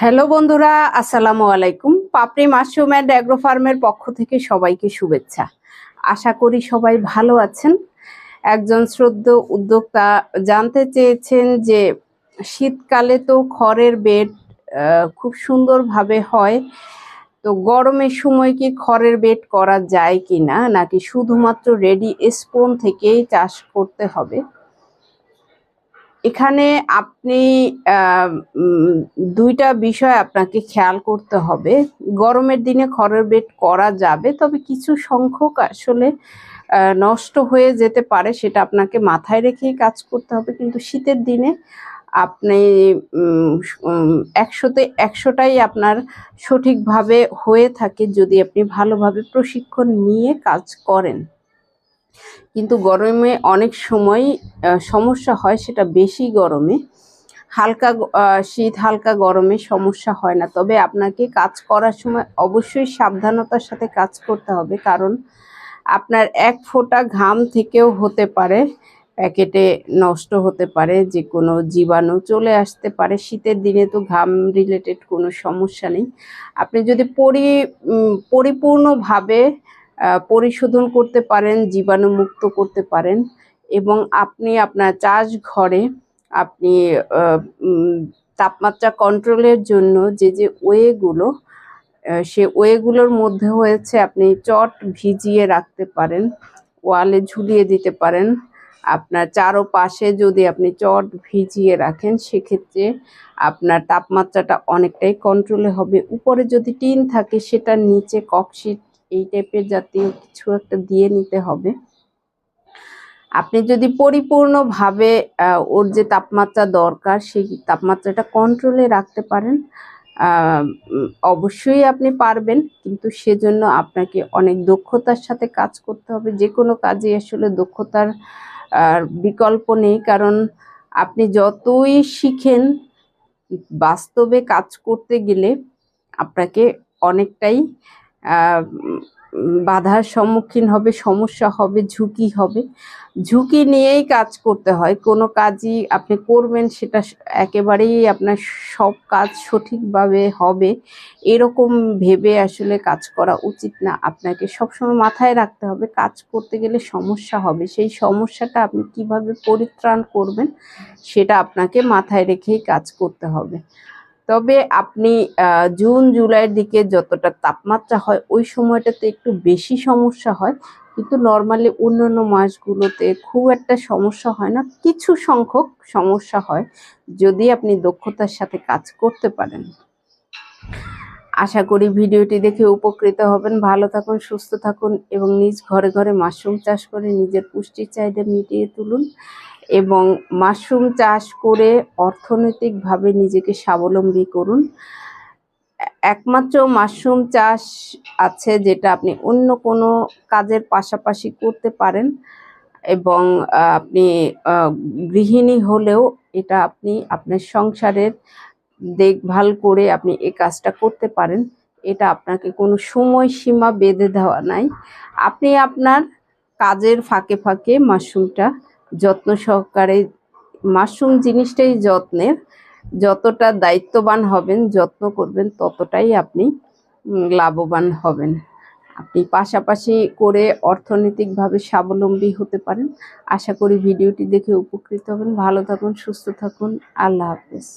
Hello বন্ধুরা, আসসালামু আলাইকুম। পাপড়ি মাশরুম অ্যান্ড অ্যাগ্রো ফার্মের পক্ষ থেকে সবাইকে শুভেচ্ছা। আশা করি সবাই ভালো আছেন। একজন শ্রদ্ধ উদ্যোক্তা জানতে চেয়েছেন যে, শীতকালে তো খড়ের বেড খুব সুন্দরভাবে হয়। তো গরমের সময় কি খড়ের বেড করা যায় কি না নাকি শুধুমাত্র রেডি স্পোন থেকেই চাষ করতে হবে? এখানে আপনি দুইটা বিষয় আপনাকে খেয়াল করতে হবে। গরমের দিনে খড়ের বেড করা যাবে, তবে কিছু সংখ্যক আসলে নষ্ট হয়ে যেতে পারে সেটা আপনাকে মাথায় রেখেই কাজ করতে হবে। কিন্তু শীতের দিনে আপনি একশোতে একশোটাই আপনার সঠিকভাবে হয়ে থাকে যদি আপনি ভালোভাবে প্রশিক্ষণ নিয়ে কাজ করেন। কিন্তু গরমে অনেক সময় সমস্যা হয় সেটা বেশি গরমে। হালকা শীত হালকা গরমে সমস্যা হয় না। তবে আপনাকে কাজ করার সময় অবশ্যই সাবধানতার সাথে কাজ করতে হবে। কারণ আপনার এক ফোঁটা ঘাম থেকেও হতে পারে, প্যাকেটে নষ্ট হতে পারে যে কোনো জীবাণু চলে আসতে পারে। শীতের দিনে তো ঘাম রিলেটেড কোনো সমস্যা নেই। আপনি যদি পরি পরিপূর্ণভাবে পরিশোধন করতে পারেন, জীবাণুমুক্ত করতে পারেন এবং আপনি আপনার চাষ ঘরে আপনি তাপমাত্রা কন্ট্রোলের জন্য যে যে ওয়েগুলো সে ওয়েগুলোর মধ্যে হয়েছে আপনি চট ভিজিয়ে রাখতে পারেন, ওয়ালে ঝুলিয়ে দিতে পারেন। আপনার চারোপাশে যদি আপনি চট ভিজিয়ে রাখেন, সেক্ষেত্রে আপনার তাপমাত্রাটা অনেকটাই কন্ট্রোলে হবে। উপরে যদি টিন থাকে সেটার নিচে ককশিট এই টাইপের জাতীয় কিছু একটা দিয়ে নিতে হবে। আপনি যদি পরিপূর্ণভাবে ওর যে তাপমাত্রা দরকার, সেই তাপমাত্রাটা কন্ট্রোলে রাখতে পারেন। অবশ্যই আপনি পারবেন, কিন্তু সেজন্য আপনাকে অনেক দক্ষতার সাথে কাজ করতে হবে। যে কোনো কাজে আসলে দক্ষতার বিকল্প নেই, কারণ আপনি যতই শিখেন, বাস্তবে কাজ করতে গেলে আপনাকে অনেকটাই বাধার সম্মুখীন হবে, সমস্যা হবে, ঝুঁকি হবে। ঝুঁকি নিয়েই কাজ করতে হয়। কোনো কাজই আপনি করবেন, সেটা একেবারেই আপনার সব কাজ সঠিকভাবে হবে। এরকম ভেবে আসলে কাজ করা উচিত না। আপনাকে সবসময় মাথায় রাখতে হবে, কাজ করতে গেলে সমস্যা হবে। সেই সমস্যাটা আপনি কীভাবে পরিত্রাণ করবেন, সেটা আপনাকে মাথায় রেখেই কাজ করতে হবে। তবে আপনি জুন, জুলাইয়ের দিকে যতটা তাপমাত্রা হয়, ওই সময়টাতে একটু বেশি সমস্যা হয়। কিন্তু নর্মালি অন্যান্য মাসগুলোতে খুব একটা সমস্যা হয় না। কিছু সংখ্যক সমস্যা হয়, যদি আপনি দক্ষতার সাথে কাজ করতে পারেন। আশা করি ভিডিওটি দেখে উপকৃত হবেন। ভালো থাকুন, সুস্থ থাকুন এবং নিজ ঘরে ঘরে মাশরুম চাষ করে নিজের পুষ্টির চাহিদা মিটিয়ে তুলুন। এবং মাশরুম চাষ করে অর্থনৈতিকভাবে নিজেকে স্বাবলম্বী করুন। একমাত্র মাশরুম চাষ আছে যেটা আপনি অন্য কোনো কাজের পাশাপাশি করতে পারেন এবং আপনি গৃহিণী হলেও এটা আপনি আপনার সংসারের দেখভাল করে আপনি এই কাজটা করতে পারেন। এটা আপনাকে কোনো সময়সীমা বেঁধে দেওয়া নাই। আপনি আপনার কাজের ফাঁকে ফাঁকে মাশরুমটা যত্ন সহকারে মাশরুম জিনিসটাই যত্নের যতটা দায়িত্ববান হবেন, যত্ন করবেন, ততটাই আপনি লাভবান হবেন। আপনি পাশাপাশি করে অর্থনৈতিকভাবে স্বাবলম্বী হতে পারেন। আশা করি ভিডিওটি দেখে উপকৃত হবেন। ভালো থাকুন, সুস্থ থাকুন। আল্লাহ হাফেজ।